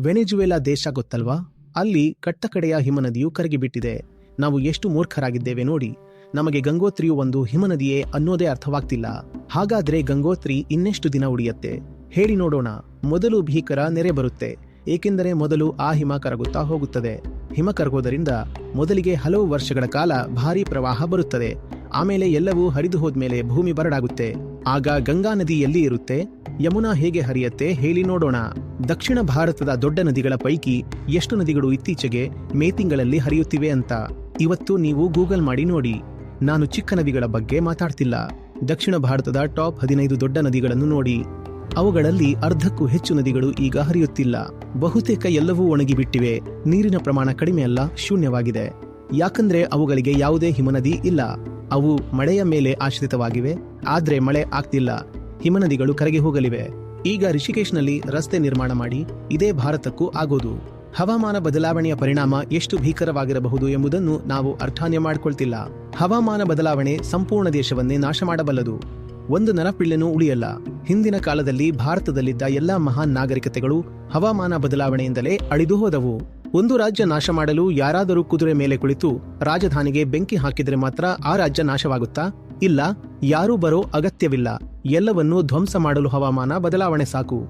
ವೆನೆಜುವೆಲಾ ದೇಶ ಗೊತ್ತಲ್ವಾ? ಅಲ್ಲಿ ಕಟ್ಟಕಡೆಯ ಹಿಮನದಿಯು ಕರಗಿಬಿಟ್ಟಿದೆ. ನಾವು ಎಷ್ಟು ಮೂರ್ಖರಾಗಿದ್ದೇವೆ ನೋಡಿ. ನಮಗೆ ಗಂಗೋತ್ರಿಯು ಒಂದು ಹಿಮನದಿಯೇ ಅನ್ನೋದೇ ಅರ್ಥವಾಗ್ತಿಲ್ಲ. ಹಾಗಾದ್ರೆ ಗಂಗೋತ್ರಿ ಇನ್ನೆಷ್ಟು ದಿನ ಉಳಿಯತ್ತೆ ಹೇಳಿ ನೋಡೋಣ. ಮೊದಲು ಭೀಕರ ನೆರೆ ಬರುತ್ತೆ. ಏಕೆಂದರೆ ಮೊದಲು ಆ ಹಿಮ ಕರಗುತ್ತಾ ಹೋಗುತ್ತದೆ. ಹಿಮ ಕರಗೋದರಿಂದ ಮೊದಲಿಗೆ ಹಲವು ವರ್ಷಗಳ ಕಾಲ ಭಾರೀ ಪ್ರವಾಹ ಬರುತ್ತದೆ. ಆಮೇಲೆ ಎಲ್ಲವೂ ಹರಿದು ಹೋದ್ಮೇಲೆ ಭೂಮಿ ಬರಡಾಗುತ್ತೆ. ಆಗ ಗಂಗಾ ನದಿ ಎಲ್ಲಿ ಇರುತ್ತೆ. ಯಮುನಾ ಹೇಗೆ ಹರಿಯತ್ತೆ ಹೇಳಿ ನೋಡೋಣ. ದಕ್ಷಿಣ ಭಾರತದ ದೊಡ್ಡ ನದಿಗಳ ಪೈಕಿ ಎಷ್ಟು ನದಿಗಳು ಇತ್ತೀಚೆಗೆ ಮೇ ತಿಂಗಳಲ್ಲಿ ಹರಿಯುತ್ತಿವೆ ಅಂತ. ಇವತ್ತು ನೀವು ಗೂಗಲ್ ಮಾಡಿ ನೋಡಿ. ನಾನು ಚಿಕ್ಕ ನದಿಗಳ ಬಗ್ಗೆ ಮಾತಾಡ್ತಿಲ್ಲ. ದಕ್ಷಿಣ ಭಾರತದ ಟಾಪ್ ಹದಿನೈದು ದೊಡ್ಡ ನದಿಗಳನ್ನು ನೋಡಿ. ಅವುಗಳಲ್ಲಿ ಅರ್ಧಕ್ಕೂ ಹೆಚ್ಚು ನದಿಗಳು ಈಗ ಹರಿಯುತ್ತಿಲ್ಲ. ಬಹುತೇಕ ಎಲ್ಲವೂ ಒಣಗಿಬಿಟ್ಟಿವೆ. ನೀರಿನ ಪ್ರಮಾಣ ಕಡಿಮೆ ಅಲ್ಲ, ಶೂನ್ಯವಾಗಿದೆ. ಯಾಕಂದ್ರೆ ಅವುಗಳಿಗೆ ಯಾವುದೇ ಹಿಮನದಿ ಇಲ್ಲ. ಅವು ಮಳೆಯ ಮೇಲೆ ಆಶ್ರಿತವಾಗಿವೆ. ಆದರೆ ಮಳೆ ಆಗ್ತಿಲ್ಲ. ಹಿಮನದಿಗಳು ಕರಗಿ ಹೋಗಲಿವೆ. ಈಗ ರಿಷಿಕೇಶ್ನಲ್ಲಿ ರಸ್ತೆ ನಿರ್ಮಾಣ ಮಾಡಿ ಇದೇ ಭಾರತಕ್ಕೂ ಆಗೋದು. ಹವಾಮಾನ ಬದಲಾವಣೆಯ ಪರಿಣಾಮ ಎಷ್ಟು ಭೀಕರವಾಗಿರಬಹುದು ಎಂಬುದನ್ನು ನಾವು ಅರ್ಥಾನ್ಯ ಮಾಡಿಕೊಳ್ತಿಲ್ಲ. ಹವಾಮಾನ ಬದಲಾವಣೆ ಸಂಪೂರ್ಣ ದೇಶವನ್ನೇ ನಾಶ ಮಾಡಬಲ್ಲದು. ಒಂದು ನರಪಿಳ್ಳೆನೂ ಉಳಿಯಲ್ಲ. ಹಿಂದಿನ ಕಾಲದಲ್ಲಿ ಭಾರತದಲ್ಲಿದ್ದ ಎಲ್ಲಾ ಮಹಾನ್ ನಾಗರಿಕತೆಗಳು ಹವಾಮಾನ ಬದಲಾವಣೆಯಿಂದಲೇ ಅಳಿದು ಹೋದವು. ಒಂದು ರಾಜ್ಯ ನಾಶ ಮಾಡಲು ಯಾರಾದರೂ ಕುದುರೆ ಮೇಲೆ ಕುಳಿತು ರಾಜಧಾನಿಗೆ ಬೆಂಕಿ ಹಾಕಿದರೆ ಮಾತ್ರ ಆ ರಾಜ್ಯ ನಾಶವಾಗುತ್ತಾ? ಇಲ್ಲ ಯಾರೂ ಬರೋ ಅಗತ್ಯವಿಲ್ಲ. ಎಲ್ಲವನ್ನೂ ಧ್ವಂಸ ಮಾಡಲು ಹವಾಮಾನ ಬದಲಾವಣೆ ಸಾಕು.